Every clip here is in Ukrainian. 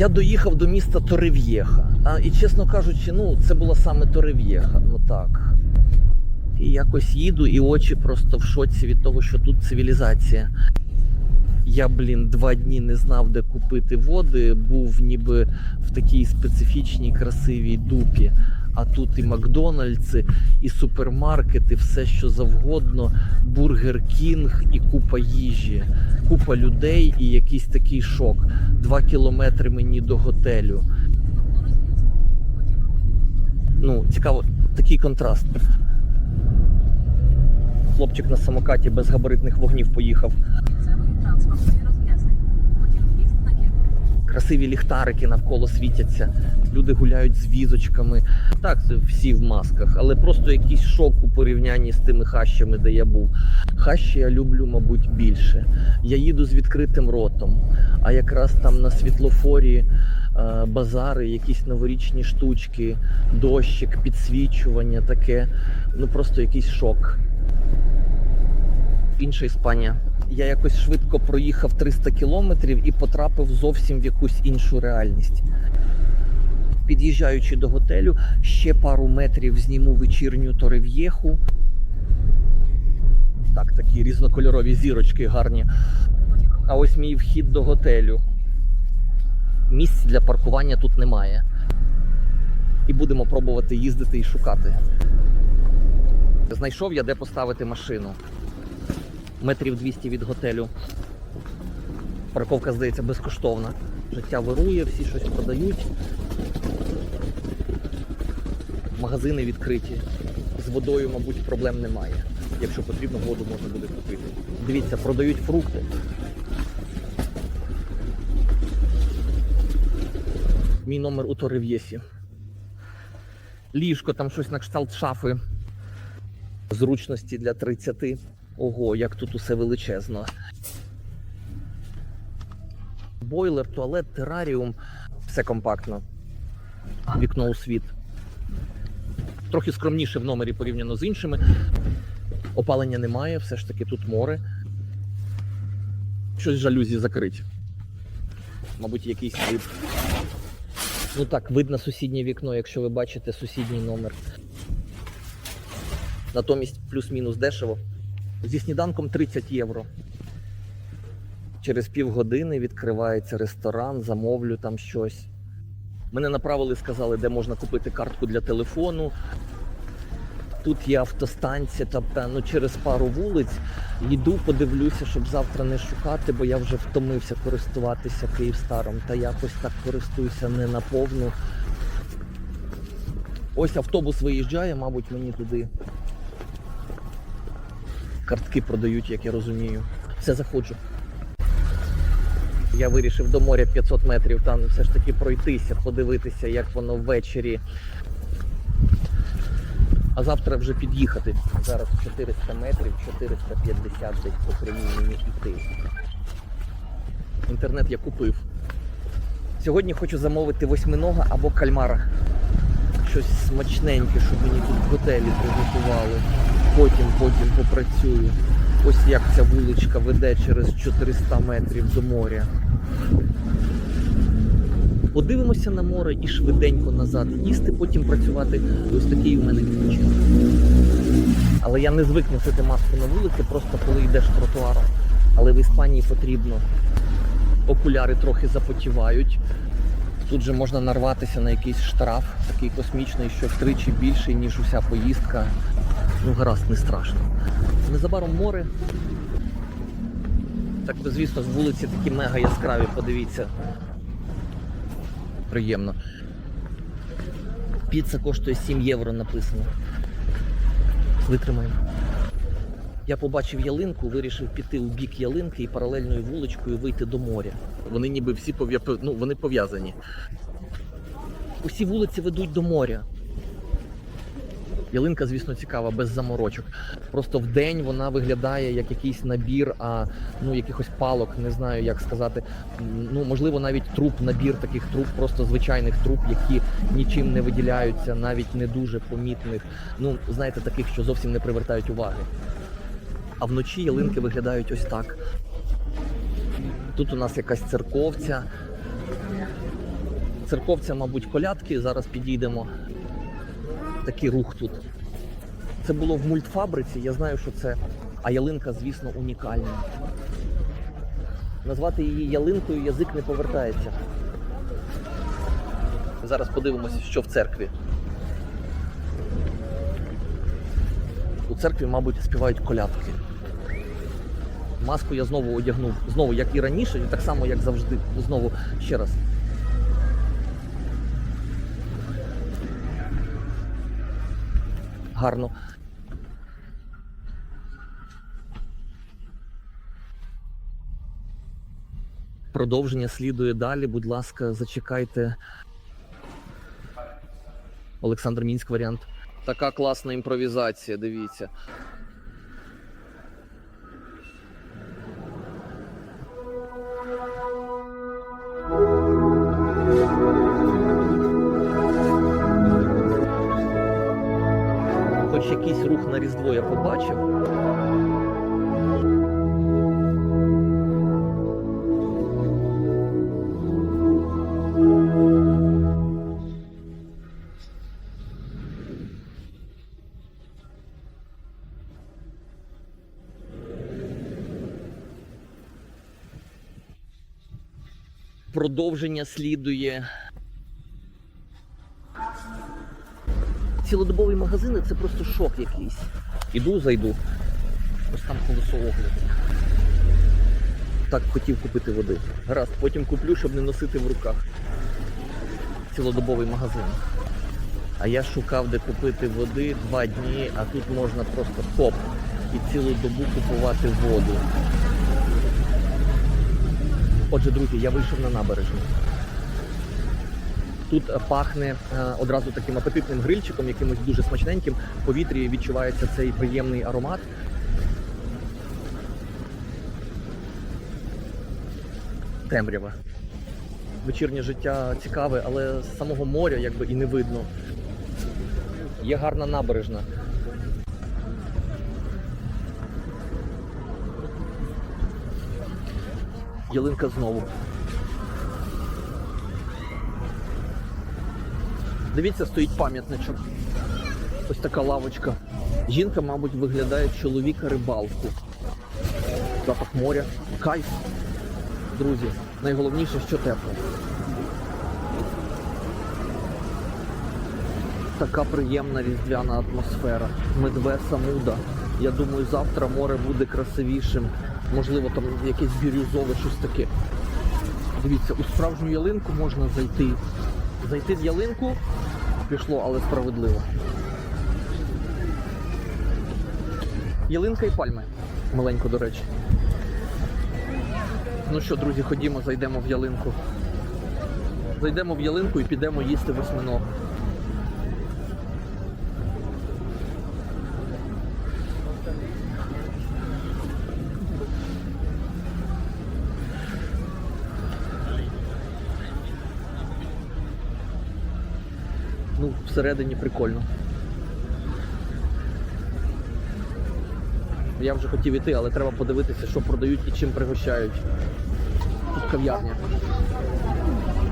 Я доїхав до міста Торев'єха. І чесно кажучи, ну це була саме Торев'єха. Ну так. І якось їду, і очі просто в шоці від того, що тут цивілізація. Я, блін, два дні не знав, де купити води. Був ніби в такій специфічній красивій дупі. А тут і Макдональдси, і супермаркети, все що завгодно, Бургер Кінг і купа їжі, купа людей і якийсь такий шок. Два кілометри мені до готелю. Ну, цікаво, такий контраст. Хлопчик на самокаті без габаритних вогнів поїхав. транспортної розв'язки. Потім в'їзд на кілька. Красиві ліхтарики навколо світяться, люди гуляють з візочками. Так, всі в масках, але просто якийсь шок у порівнянні з тими хащами, де я був. Хащі я люблю, мабуть, більше. Я їду з відкритим ротом, а якраз там на світлофорі е, базари, якісь новорічні штучки, дощик, підсвічування, таке. Ну просто якийсь шок. Інша Іспанія. Я якось швидко проїхав 300 кілометрів і потрапив зовсім в якусь іншу реальність. Під'їжджаючи до готелю, ще пару метрів зніму вечірню Торев'єху. Так, такі різнокольорові зірочки гарні. А ось мій вхід до готелю. Місць для паркування тут немає. І будемо пробувати їздити і шукати. Знайшов я де поставити машину метрів 200 від готелю. Парковка, здається, безкоштовна. Життя вирує, всі щось продають. Магазини відкриті. З водою, мабуть, проблем немає. Якщо потрібно, воду можна буде купити. Дивіться, продають фрукти. Мій номер у Торев'єсі. Ліжко, там щось на кшталт шафи. Зручності для 30. Ого, як тут усе величезно. Бойлер, туалет, тераріум. Все компактно. Вікно у світ. Трохи скромніше в номері порівняно з іншими. Опалення немає, все ж таки тут море. Щось жалюзі закриті. Мабуть, якийсь вид. Ну так, видно сусіднє вікно, якщо ви бачите сусідній номер. Натомість плюс-мінус дешево. Зі сніданком 30 євро. Через півгодини відкривається ресторан, замовлю там щось. Мене направили, сказали, де можна купити картку для телефону. Тут є автостанція, тобто ну, через пару вулиць. Йду, подивлюся, щоб завтра не шукати, бо я вже втомився користуватися Київстаром. Та якось так користуюся не наповну. Ось автобус виїжджає, мабуть, мені туди картки продають, як я розумію. Все заходжу. Я вирішив до моря 500 метрів там все ж таки пройтися, подивитися, як воно ввечері. А завтра вже під'їхати. Зараз 400 метрів, 450 десь по прямій мені йти. Інтернет я купив. Сьогодні хочу замовити восьминога або кальмара. Щось смачненьке, щоб мені тут в готелі приготували. Потім, потім попрацюю. Ось як ця вуличка веде через 400 метрів до моря. Подивимося на море і швиденько назад їсти, потім працювати. Ось такий у мене відпочинок. Але я не звик носити маску на вулиці, просто коли йдеш тротуаром. Але в Іспанії потрібно. Окуляри трохи запотівають. Тут же можна нарватися на якийсь штраф, такий космічний, що втричі більший, ніж уся поїздка. Ну, гаразд, не страшно. Незабаром море. Так, то, звісно, з вулиці такі мега яскраві, подивіться. Приємно. Піца коштує 7 євро написано. Витримаємо. Я побачив ялинку, вирішив піти у бік ялинки і паралельною вуличкою вийти до моря. Вони ніби всі пов'я... ну, вони пов'язані. Усі вулиці ведуть до моря. Ялинка, звісно, цікава, без заморочок. Просто в день вона виглядає як якийсь набір, а ну якихось палок, не знаю як сказати. Ну можливо, навіть труп, набір таких труб, просто звичайних труб, які нічим не виділяються, навіть не дуже помітних. Ну, знаєте, таких, що зовсім не привертають уваги. А вночі ялинки виглядають ось так. Тут у нас якась церковця. церковця, мабуть, колядки. Зараз підійдемо. Такий рух тут. Це було в мультфабриці, я знаю, що це. А ялинка, звісно, унікальна. Назвати її ялинкою язик не повертається. Зараз подивимося, що в церкві. У церкві, мабуть, співають колядки. Маску я знову одягнув, знову, як і раніше, і так само, як завжди. Знову ще раз. Гарно. Продовження слідує далі. Будь ласка, зачекайте. Олександр Мінськ варіант. Така класна імпровізація, дивіться. Якийсь на Різдво я побачив. Продовження слідує. Цілодобові магазини це просто шок якийсь. Іду, зайду. Ось там колесо. Так хотів купити води. Гаразд, потім куплю, щоб не носити в руках. Цілодобовий магазин. А я шукав, де купити води два дні, а тут можна просто хоп і цілу добу купувати воду. Отже, друзі, я вийшов на набережну. Тут пахне е, одразу таким апетитним грильчиком, якимось дуже смачненьким. В повітрі відчувається цей приємний аромат. Темрява. Вечірнє життя цікаве, але з самого моря якби і не видно. Є гарна набережна. Ялинка знову. Дивіться, стоїть пам'ятничок. Ось така лавочка. Жінка, мабуть, виглядає чоловіка рибалку. Запах моря. Кайф. Друзі, найголовніше, що тепло. Така приємна різдвяна атмосфера. Медве Самуда. Я думаю, завтра море буде красивішим. Можливо, там якесь бірюзове, щось таке. Дивіться, у справжню ялинку можна зайти. Зайти в ялинку пішло, але справедливо. Ялинка і пальми. Маленько, до речі. Ну що, друзі, ходімо, зайдемо в ялинку. Зайдемо в ялинку і підемо їсти восьминог. Ну, всередині прикольно. Я вже хотів іти, але треба подивитися, що продають і чим пригощають. Тут кав'ярня.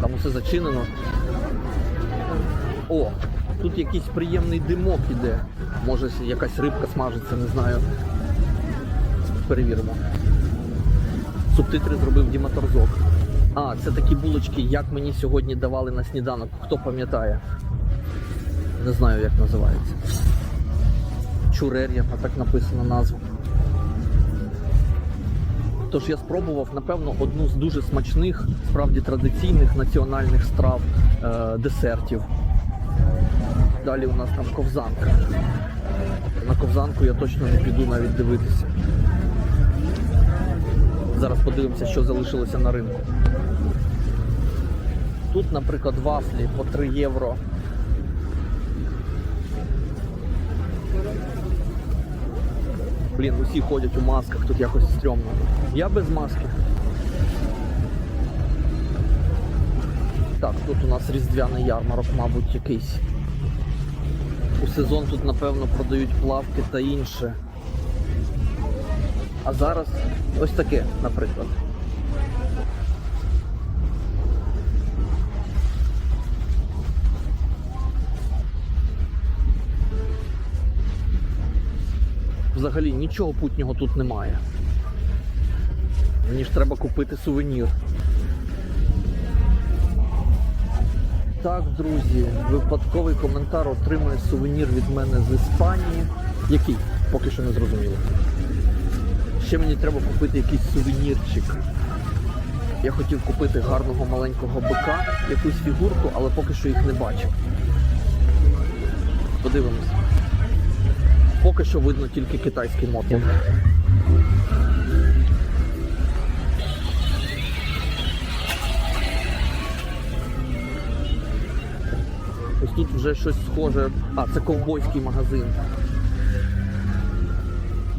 Там усе зачинено. О, тут якийсь приємний димок іде. Може якась рибка смажиться, не знаю. Перевіримо. Субтитри зробив Діма Торзок. А, це такі булочки, як мені сьогодні давали на сніданок. Хто пам'ятає? Не знаю, як називається. Чурер'я, а так написано назву. Тож я спробував, напевно, одну з дуже смачних, справді традиційних національних страв е, десертів. Далі у нас там ковзанка. На ковзанку я точно не піду навіть дивитися. Зараз подивимося, що залишилося на ринку. Тут, наприклад, вафлі по 3 євро. Блін, усі ходять у масках, тут якось стрьомно. Я без маски. Так, тут у нас різдвяний ярмарок, мабуть, якийсь. У сезон тут, напевно, продають плавки та інше. А зараз ось таке, наприклад. Взагалі нічого путнього тут немає. Мені ж треба купити сувенір. Так, друзі, випадковий коментар отримує сувенір від мене з Іспанії. Який? Поки що не зрозуміло. Ще мені треба купити якийсь сувенірчик. Я хотів купити гарного маленького бика, якусь фігурку, але поки що їх не бачив. Подивимось. Поки що видно тільки китайський мотор. Ось тут вже щось схоже. А, це ковбойський магазин.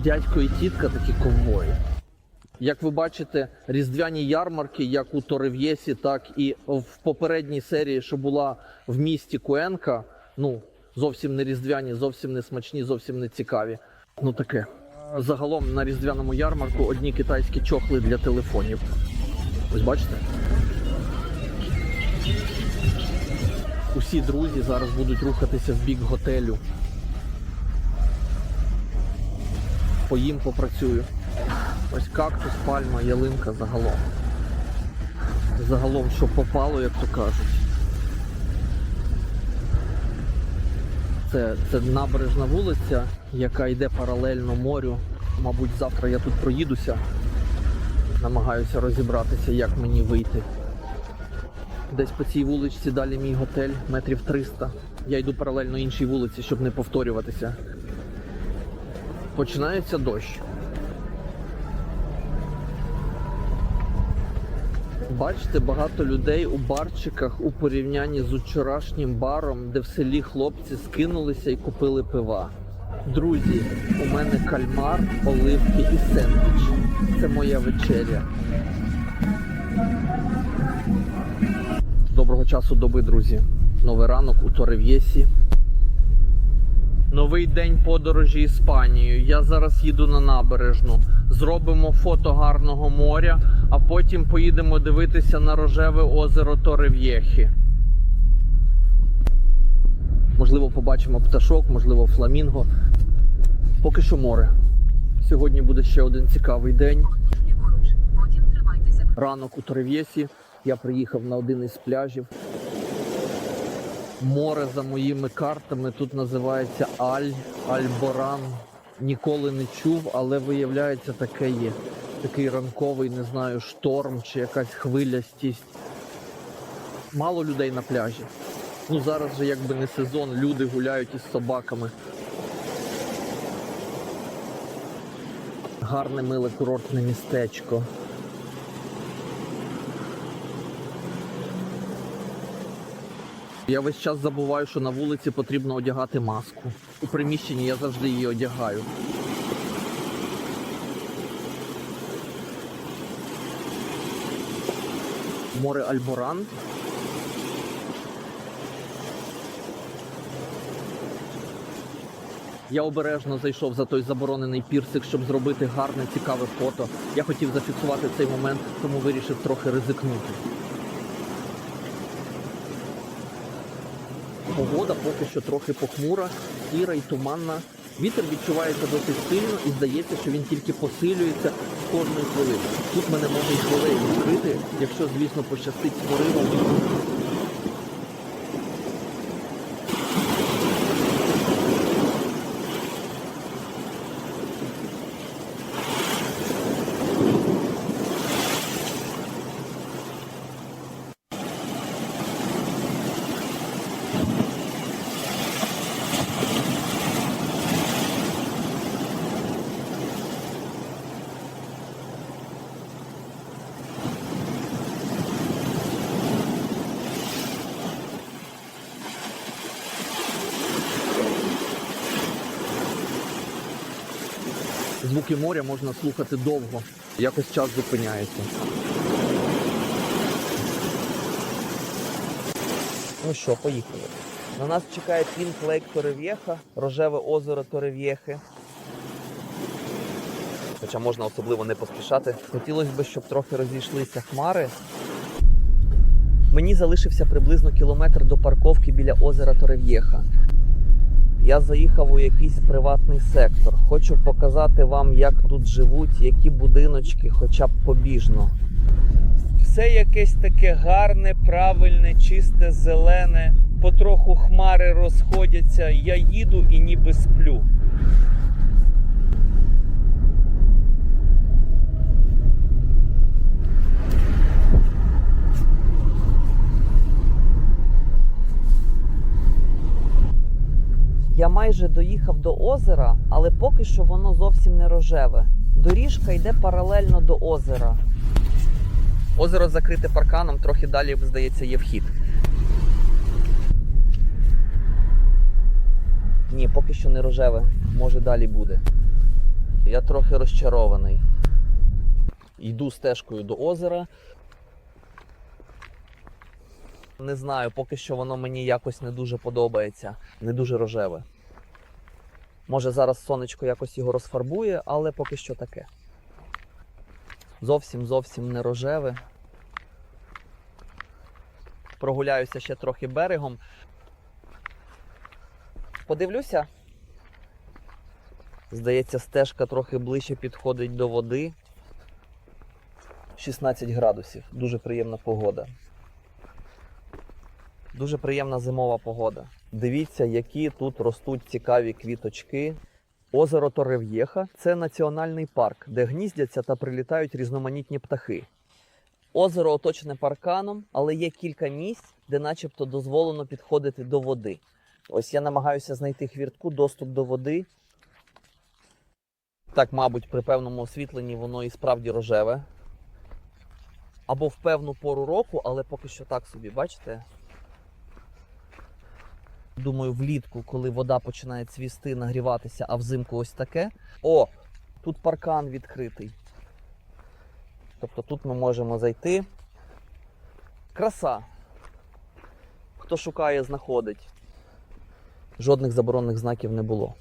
Дядько і тітка такі ковбої. Як ви бачите, різдвяні ярмарки, як у Торев'єсі, так і в попередній серії, що була в місті Куенка, ну, зовсім не різдвяні, зовсім не смачні, зовсім не цікаві. Ну таке. Загалом на різдвяному ярмарку одні китайські чохли для телефонів. Ось бачите? Усі друзі зараз будуть рухатися в бік готелю. Поїм попрацюю. Ось кактус, пальма, ялинка загалом. Загалом, що попало, як то кажуть. Це, це набережна вулиця, яка йде паралельно морю. Мабуть, завтра я тут проїдуся. Намагаюся розібратися, як мені вийти. Десь по цій вуличці далі мій готель, метрів 300. Я йду паралельно іншій вулиці, щоб не повторюватися. Починається дощ. Бачите, багато людей у барчиках у порівнянні з вчорашнім баром, де в селі хлопці скинулися і купили пива. Друзі, у мене кальмар, оливки і сендвіч. Це моя вечеря. Доброго часу доби, друзі. Новий ранок у Торев'єсі. Новий день подорожі Іспанією. Я зараз їду на набережну. Зробимо фото гарного моря, а потім поїдемо дивитися на рожеве озеро Торев'єхі. Можливо, побачимо пташок, можливо, фламінго. Поки що море. Сьогодні буде ще один цікавий день. Ранок у Торев'єсі. Я приїхав на один із пляжів. Море за моїми картами тут називається Аль Альборан. Ніколи не чув, але виявляється таке є. Такий ранковий, не знаю, шторм чи якась хвилястість. Мало людей на пляжі. Ну зараз же якби не сезон, люди гуляють із собаками. Гарне миле курортне містечко. Я весь час забуваю, що на вулиці потрібно одягати маску. У приміщенні я завжди її одягаю. Море Альборан. Я обережно зайшов за той заборонений пірсик, щоб зробити гарне, цікаве фото. Я хотів зафіксувати цей момент, тому вирішив трохи ризикнути. Погода поки що трохи похмура, сіра і туманна. Вітер відчувається досить сильно і здається, що він тільки посилюється з кожної хвилини. Тут мене може й хвилею вкрити, якщо, звісно, пощастить з поривом. Звуки моря можна слухати довго. Якось час зупиняється. Ну що, поїхали. На нас чекає Пінк Лейк Торев'єха, рожеве озеро Торев'єхи. Хоча можна особливо не поспішати. Хотілося б, щоб трохи розійшлися хмари. Мені залишився приблизно кілометр до парковки біля озера Торев'єха. Я заїхав у якийсь приватний сектор. Хочу показати вам, як тут живуть, які будиночки, хоча б побіжно. Все якесь таке гарне, правильне, чисте, зелене. Потроху хмари розходяться. Я їду і ніби сплю. Я майже доїхав до озера, але поки що воно зовсім не рожеве. Доріжка йде паралельно до озера. Озеро закрите парканом, трохи далі, здається, є вхід. Ні, поки що не рожеве, може далі буде. Я трохи розчарований. Йду стежкою до озера. Не знаю, поки що воно мені якось не дуже подобається, не дуже рожеве. Може зараз сонечко якось його розфарбує, але поки що таке. Зовсім зовсім не рожеве. Прогуляюся ще трохи берегом. Подивлюся. Здається, стежка трохи ближче підходить до води. 16 градусів. Дуже приємна погода. Дуже приємна зимова погода. Дивіться, які тут ростуть цікаві квіточки. Озеро Торев'єха це національний парк, де гніздяться та прилітають різноманітні птахи. Озеро оточене парканом, але є кілька місць, де начебто дозволено підходити до води. Ось я намагаюся знайти хвіртку, доступ до води. Так, мабуть, при певному освітленні воно і справді рожеве. Або в певну пору року, але поки що так собі, бачите? Думаю, влітку, коли вода починає цвісти, нагріватися, а взимку ось таке. О, тут паркан відкритий. Тобто тут ми можемо зайти. Краса. Хто шукає, знаходить. Жодних заборонених знаків не було.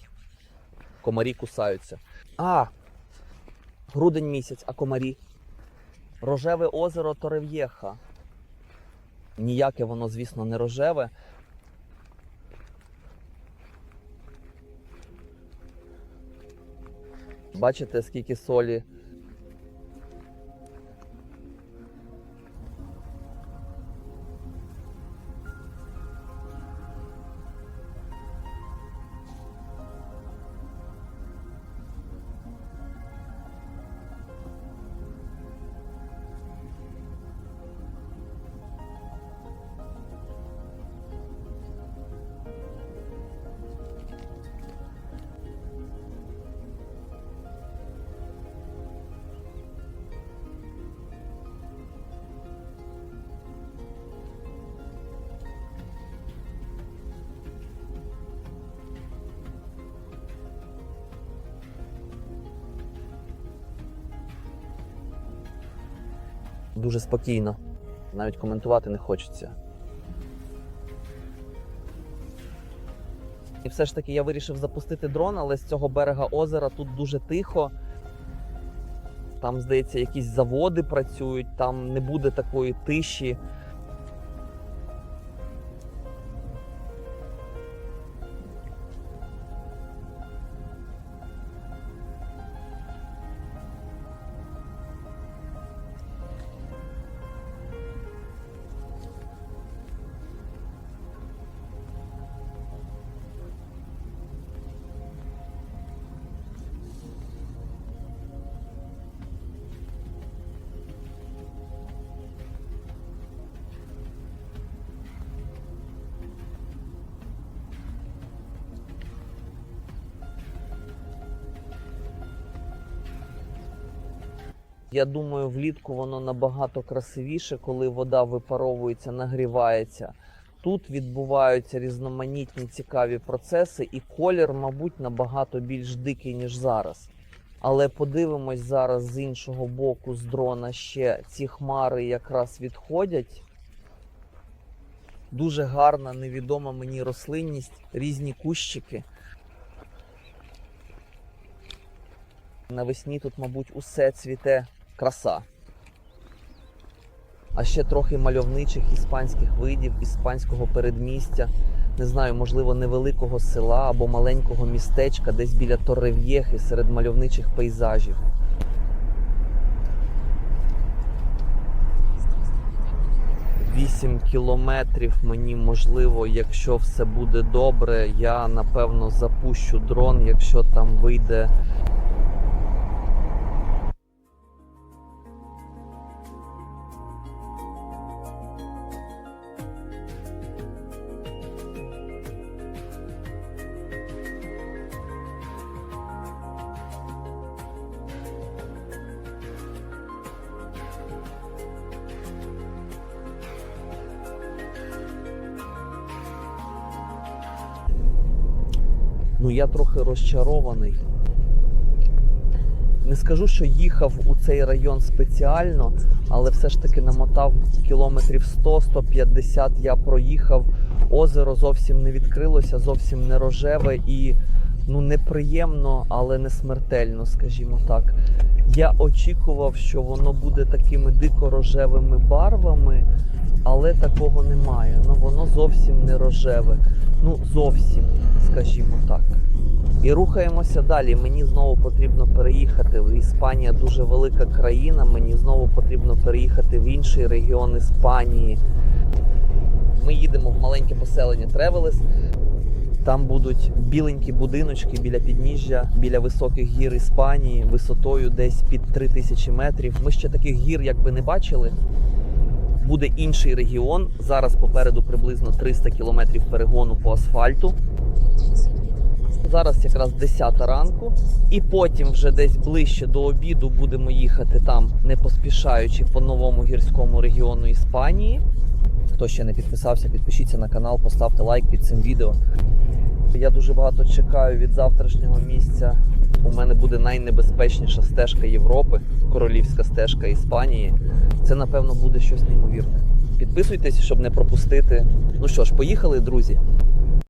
Комарі кусаються. А! Грудень місяць, а комарі. Рожеве озеро Торев'єха. Ніяке воно, звісно, не рожеве. Бачите, скільки солі. Дуже спокійно. Навіть коментувати не хочеться. І все ж таки я вирішив запустити дрон, але з цього берега озера тут дуже тихо. Там, здається, якісь заводи працюють, там не буде такої тиші. Я думаю, влітку воно набагато красивіше, коли вода випаровується, нагрівається. Тут відбуваються різноманітні цікаві процеси, і колір, мабуть, набагато більш дикий, ніж зараз. Але подивимось зараз з іншого боку, з дрона ще ці хмари якраз відходять. Дуже гарна, невідома мені рослинність, різні кущики. Навесні тут, мабуть, усе цвіте краса. А ще трохи мальовничих іспанських видів, іспанського передмістя. не знаю, можливо, невеликого села або маленького містечка, десь біля Торрев'єхи, серед мальовничих пейзажів. Вісім кілометрів мені можливо, якщо все буде добре, я напевно запущу дрон, якщо там вийде розчарований. Не скажу, що їхав у цей район спеціально, але все ж таки намотав кілометрів 100-150 я проїхав. Озеро зовсім не відкрилося, зовсім не рожеве і ну неприємно, але не смертельно, скажімо так. Я очікував, що воно буде такими дико рожевими барвами, але такого немає. Ну воно зовсім не рожеве. Ну зовсім, скажімо так. І рухаємося далі. Мені знову потрібно переїхати. Іспанія дуже велика країна. Мені знову потрібно переїхати в інший регіон Іспанії. Ми їдемо в маленьке поселення Тревелес. Там будуть біленькі будиночки біля підніжжя, біля високих гір Іспанії, висотою десь під 3000 метрів. Ми ще таких гір якби не бачили. Буде інший регіон. Зараз попереду приблизно 300 кілометрів перегону по асфальту. Зараз якраз 10 ранку, і потім вже десь ближче до обіду будемо їхати там, не поспішаючи по новому гірському регіону Іспанії. Хто ще не підписався, підпишіться на канал, поставте лайк під цим відео. Я дуже багато чекаю від завтрашнього місця. У мене буде найнебезпечніша стежка Європи, королівська стежка Іспанії. Це напевно буде щось неймовірне. Підписуйтесь, щоб не пропустити. Ну що ж, поїхали, друзі.